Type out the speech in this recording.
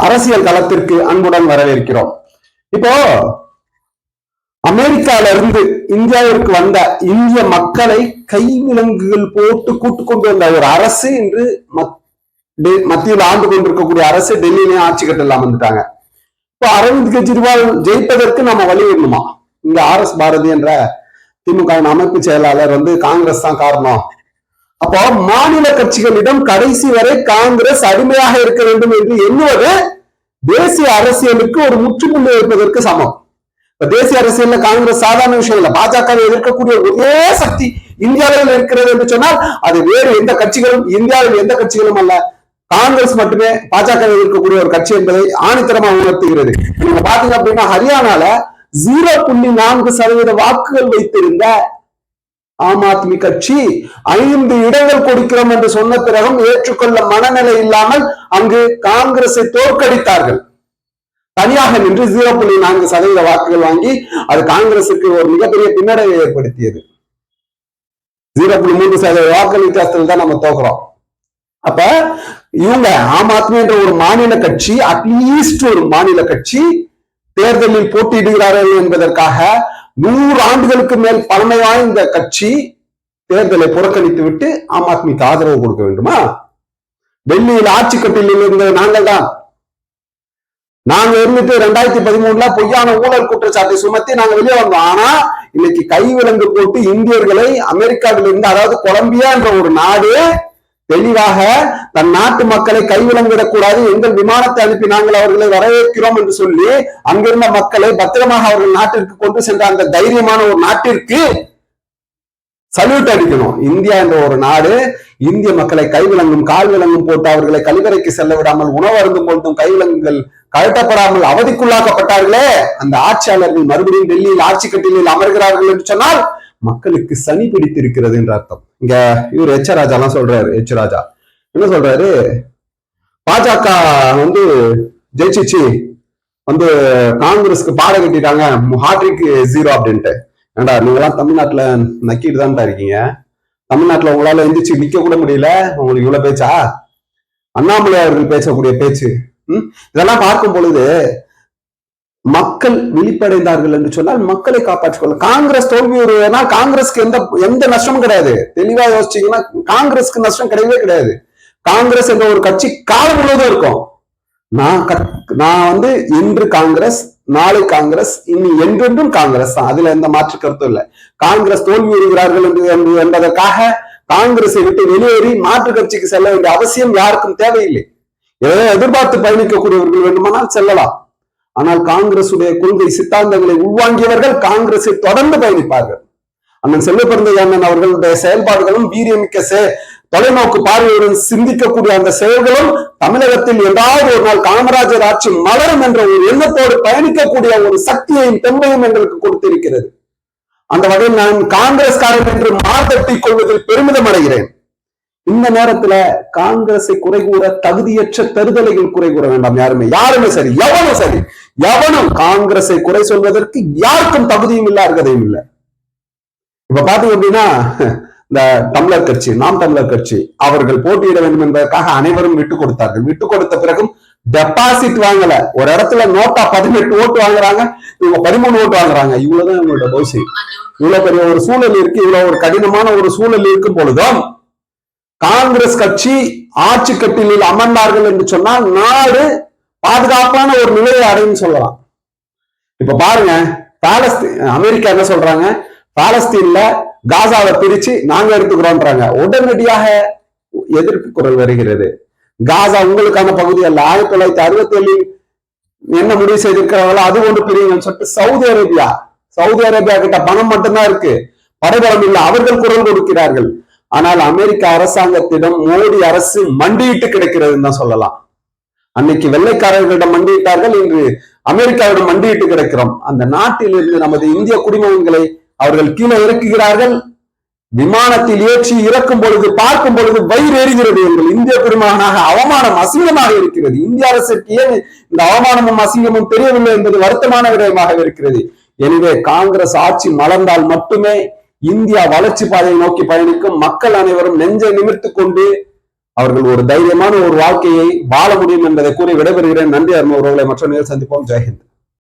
அரசியல் களத்திற்கு அன்புடன் வரவேற்கிறோம். இப்போ அமெரிக்கால இருந்து இந்தியாவிற்கு வந்த இந்திய மக்களை கைவிலங்குகள் போட்டு கூட்டு கொண்டு வந்த ஒரு அரசு என்று மத்- டெ- மத்தியில் ஆண்டு கொண்டிருக்கக்கூடிய அரசு டெல்லியிலே ஆட்சி கட்டலாம் வந்துட்டாங்க இப்போ அரவிந்த் கெஜ்ரிவால் ஜெயிப்பதற்கு நம்ம வழி வேணுமா? இந்த ஆர் எஸ் பாரதி என்ற திமுக வின் அமைப்பு செயலாளர் வந்து காங்கிரஸ் தான் காரணம். அப்போ மாநில கட்சிகளிடம் கடைசி வரை காங்கிரஸ் அடிமையாக இருக்க வேண்டும் என்று எண்ணுவது தேசிய அரசியலுக்கு ஒரு முற்றுப்புள்ளி வைப்பதற்கு சமம். இப்ப தேசிய அரசியல்ல காங்கிரஸ் சாதாரண விஷயம் இல்ல. பாஜகவை எதிர்க்கக்கூடிய ஒரே சக்தி இந்தியாவில் இருக்கிறது என்று சொன்னால் அது வேறு எந்த கட்சிகளும் இந்தியாவில் எந்த கட்சிகளும் அல்ல. காங்கிரஸ் மட்டுமே பாஜக எதிர்க்கக்கூடிய ஒரு கட்சி என்பதை ஆணித்தரமா உணர்த்துகிறது. நீங்க பாத்தீங்க அப்படின்னா ஹரியானால ஜீரோ புள்ளி நான்கு சதவீத வாக்குகள் வைத்திருந்த ஆம் ஆத்மி கட்சி ஐந்து இடங்கள் கொடுக்கிறோம் என்று சொன்ன பிறகும் ஏற்றுக்கொள்ள மனநிலை இல்லாமல் அங்கு காங்கிரஸை தோற்கடித்தார்கள். தனியாக நின்று ஜீரோ புள்ளி நான்கு சதவீத வாக்குகள் வாங்கி அது காங்கிரசுக்கு ஒரு மிகப்பெரிய பின்னடைவை ஏற்படுத்தியது. ஜீரோ புள்ளி மூன்று சதவீத வாக்கு வித்தியாசத்தில் தான் நம்ம தோக்குறோம். அப்ப இவங்க ஆம் ஆத்மி என்ற ஒரு மாநில கட்சி அட்லீஸ்ட் ஒரு மாநில கட்சி தேர்தலில் போட்டியிடுகிறார்கள் என்பதற்காக நூறு ஆண்டுகளுக்கு மேல் பழமை வாய்ந்த கட்சி தேர்தலை புறக்கணித்து விட்டு ஆம் ஆத்மிக்கு ஆதரவு கொடுக்க வேண்டுமா? டெல்லியில் ஆட்சி கட்டிலில் இருந்த நாங்கள் தான். நாங்க இருந்துட்டு ரெண்டாயிரத்தி பதிமூணுல பொய்யான ஊழல் குற்றச்சாட்டை சுமத்தி நாங்க வெளியே வந்தோம். ஆனா இன்னைக்கு கைவிலங்கு போட்டு இந்தியர்களை அமெரிக்காவில் இருந்து அதாவது கொலம்பியா என்ற ஒரு நாடு தெளிவாக தன் நாட்டு மக்களை கைவிலங்கிடக்கூடாது எங்கள் விமானத்தை அனுப்பி நாங்கள் அவர்களை வரவேற்கிறோம் என்று சொல்லி அங்கிருந்த மக்களை பத்திரமாக அவர்கள் நாட்டிற்கு கொண்டு சென்ற அந்த தைரியமான ஒரு நாட்டிற்கு சல்யூட் அடிக்கணும் இந்தியா என்ற ஒரு நாடு இந்திய மக்களை கைவிலங்கும் கால் விலங்கும் போட்டு அவர்களை கழிவறைக்கு செல்ல விடாமல் உணவு அருந்தும் பொழுதும் கைவிலங்குகள் கழட்டப்படாமல் அவதிக்குள்ளாக்கப்பட்டார்களே. அந்த ஆட்சியாளர்கள் மறுபடியும் டெல்லியில் ஆட்சி கட்டிலில் அமர்கிறார்கள் என்று சொன்னால் மக்களுக்கு சனி பிடித்திருக்கிறது என்று அர்த்தம். இங்க இவர் எச் ராஜாலாம் சொல்றாரு எச் ராஜா. என்ன சொல்றாரு? பாஜக வந்து ஜெயிச்சிச்சு. வந்து காங்கிரஸ்க்கு பாட கட்டிட்டாங்க. ஹாட்ரிக் ஜீரோ அப்படின்ட்டு. ஏண்டா நீங்களாம் தமிழ்நாட்டுல நக்கிட்டு தான்டா இருக்கீங்க. தமிழ்நாட்டுல உங்களால எந்திரிச்சு நிக்க கூட முடியல. உங்களுக்கு இவ்வளவு பேச்சா? அண்ணாமலை அவர்கள் பேசக்கூடிய பேச்சு. ம்? இதெல்லாம் பார்க்கும் பொழுது மக்கள் விழிப்படைந்தார்கள் என்று சொன்னால் மக்களை காப்பாற்றிக் கொள்ள காங்கிரஸ் தோல்வி வருவதுனா காங்கிரஸ்க்கு எந்த எந்த நஷ்டமும் கிடையாது. தெளிவா யோசிச்சீங்கன்னா காங்கிரஸ்க்கு நஷ்டம் கிடையவே கிடையாது. காங்கிரஸ் என்ற ஒரு கட்சி காலம் முழுவதும் இருக்கும். நான் கத்- நான் வந்து இன்று காங்கிரஸ் நாளை காங்கிரஸ் இனி என்றென்றும் காங்கிரஸ் தான். அதுல எந்த மாற்று கருத்தும் இல்லை. காங்கிரஸ் தோல்வி வருகிறார்கள் என்று என்று- என்பதற்காக காங்கிரஸை விட்டு வெளியேறி மாற்று கட்சிக்கு செல்ல வேண்டிய அவசியம் யாருக்கும் தேவையில்லை. ஏதோ எதிர்பார்த்து பயணிக்கக்கூடியவர்கள் வேண்டுமானால் செல்லலாம். ஆனால் காங்கிரசுடைய கொள்கை சித்தாந்தங்களை உள்வாங்கியவர்கள் காங்கிரஸை தொடர்ந்து பயணிப்பார்கள். அண்ணன் செல்வப்பிறந்த அண்ணன் அவர்களுடைய செயல்பாடுகளும் வீரியமிக்க செ- தொலைநோக்கு பார்வையுடன் சிந்திக்கக்கூடிய அந்த செயல்களும் தமிழகத்தில் ஏதாவது ஒரு நாள் காமராஜர் ஆட்சி மலரும் என்ற ஒரு எண்ணத்தோடு பயணிக்கக்கூடிய ஒரு சக்தியையும் தெம்பையும் எங்களுக்கு கொடுத்திருக்கிறது. அந்த வகையில் நான் காங்கிரஸ்காரன் என்று மார்த்தட்டிக் கொள்வதில் பெருமிதம் அடைகிறேன். இந்த நேரத்துல காங்கிரஸை குறை கூற தகுதியற்ற தருதலைகள் குறை கூற வேண்டாம் யாருமே. யாருமே சரி எவனும் சரி. எவனும் காங்கிரஸை குறை சொல்வதற்கு யாருக்கும் தகுதியும் இல்லை அருகதையும் இல்லை. இப்ப பாத்தீங்க அப்படின்னா இந்த தமிழர் கட்சி நாம் தமிழர் கட்சி அவர்கள் போட்டியிட வேண்டும் என்பதற்காக அனைவரும் விட்டு கொடுத்தார்கள். விட்டு கொடுத்த பிறகும் டெபாசிட் வாங்கல. ஒரு இடத்துல நோட்டா பதினெட்டு ஓட்டு வாங்குறாங்க இவங்க பதிமூணு ஓட்டு வாங்குறாங்க. இவ்வளவுதான் இவங்களோட தோசை இவ்வளவு பெரிய ஒரு சூழல் இருக்கு இவ்வளவு ஒரு கடினமான ஒரு சூழல் இருக்கும் பொழுதும் காங்கிரஸ் கட்சி ஆட்சி கட்டிலில் அமர்ந்தார்கள் என்று சொன்னால் நாடு பாதுகாப்பான ஒரு நிலையை அடையும் சொல்லலாம். இப்ப பாருங்க பாலஸ்தீன் அமெரிக்கா என்ன சொல்றாங்க? பாலஸ்தீன்ல காசாவை பிரிச்சு நாங்க எடுத்துக்கிறோம்ன்றாங்க. உடனடியாக எதிர்ப்பு குரல் வருகிறது. காசா உங்களுக்கான பகுதி அல்ல. ஆயிரத்தி தொள்ளாயிரத்தி அறுபத்தி ஏழில் என்ன முடிவு செய்திருக்கிறாங்களோ அது ஒன்று பிரியுங்கன்னு சொல்லிட்டு சவுதி அரேபியா சவுதி அரேபியா கிட்ட பணம் மட்டும்தான் இருக்கு. படைபலம் இல்லை. அவர்கள் குரல் கொடுக்கிறார்கள். ஆனால் அமெரிக்க அரசாங்கத்திடம் மோடி அரசு மண்டியிட்டு கிடைக்கிறதுன்னு தான் சொல்லலாம். அன்னைக்கு வெள்ளைக்காரர்களிடம் மண்டியிட்டார்கள். இன்று அமெரிக்காவிடம் மண்டியிட்டு கிடக்கிறோம். அந்த நாட்டில் இருந்து நமது இந்திய குடிமகன்களை அவர்கள் கீழே இறக்குகிறார்கள். விமானத்தில் ஏற்றி இறக்கும் பொழுது பார்க்கும் பொழுது வயிறு எறிகிறது எங்கள் இந்திய குடிமகனாக அவமானம் அசிங்கமாக இருக்கிறது. இந்திய அரசுக்கு ஏன் இந்த அவமானமும் அசிங்கமும் தெரியவில்லை என்பது வருத்தமான விடயமாக இருக்கிறது. எனவே காங்கிரஸ் ஆட்சி மலர்ந்தால் மட்டுமே இந்தியா வளர்ச்சி பாதையை நோக்கி பயணிக்கும். மக்கள் அனைவரும் நெஞ்சை நிமிர்த்து கொண்டு அவர்கள் ஒரு தைரியமான ஒரு வாழ்க்கையை வாழ முடியும் என்பதை கூறி விடைபெறுகிறேன். நன்றி அருமை உறவுகளை மற்ற நேரில் சந்திப்போம். ஜெயஹிந்த்.